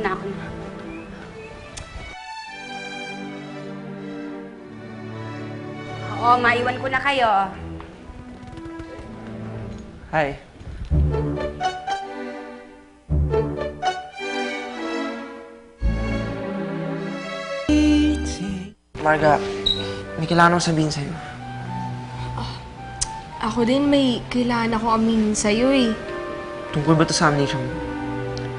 na, ako na. Oo, maiwan ko na kayo. Hi. Marga, may kailangan akong sabihin sa'yo. Ako din may kailangan ako aminin sa'yo eh. Tungkol ba ito sa amnesia mo?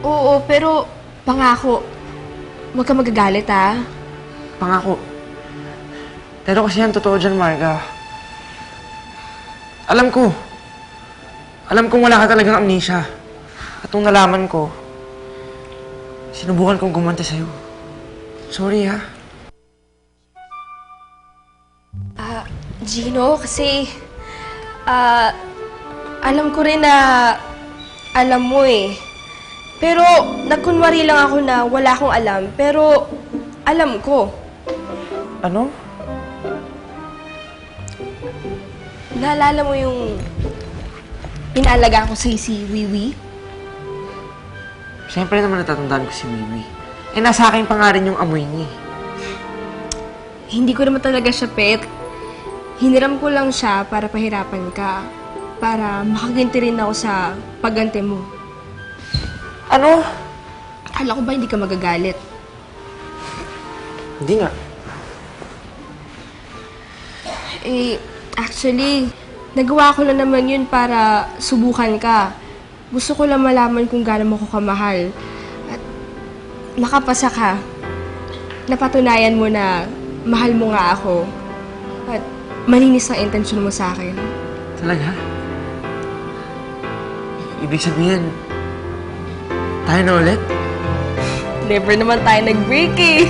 Oo, pero pangako, huwag ka magagalit ah. Pangako. Pero kasi yan, totoo dyan, Marga. Alam ko. Alam kong wala ka talagang amnesia. At nung nalaman ko, sinubukan kong gumanti sa'yo. Sorry, ha? Ah, Gino, kasi ah, alam ko rin na alam mo eh. Pero nagkunwari lang ako na wala akong alam, pero alam ko. Ano? Naalala mo yung inaalaga ko sa si Wiwi? Siyempre naman natatandaan ko si Wiwi. Eh, nasa akin pa nga rin yung amoy niya. eh. Hindi ko naman talaga siya pet. Hiniram ko lang siya para pahirapan ka. Para makaganti rin ako sa pagganti mo. Ano? Akala ko ba hindi ka magagalit? Hindi nga. Eh, actually, nagawa ko lang naman yun para subukan ka. Gusto ko lang malaman kung gaano mo ko kamahal. At nakapasa ka. Napatunayan mo na mahal mo nga ako. At malinis ang intensyon mo sa akin. Talaga? Ibig sabihin, tayo na ulit? Never naman tayo nag-break eh.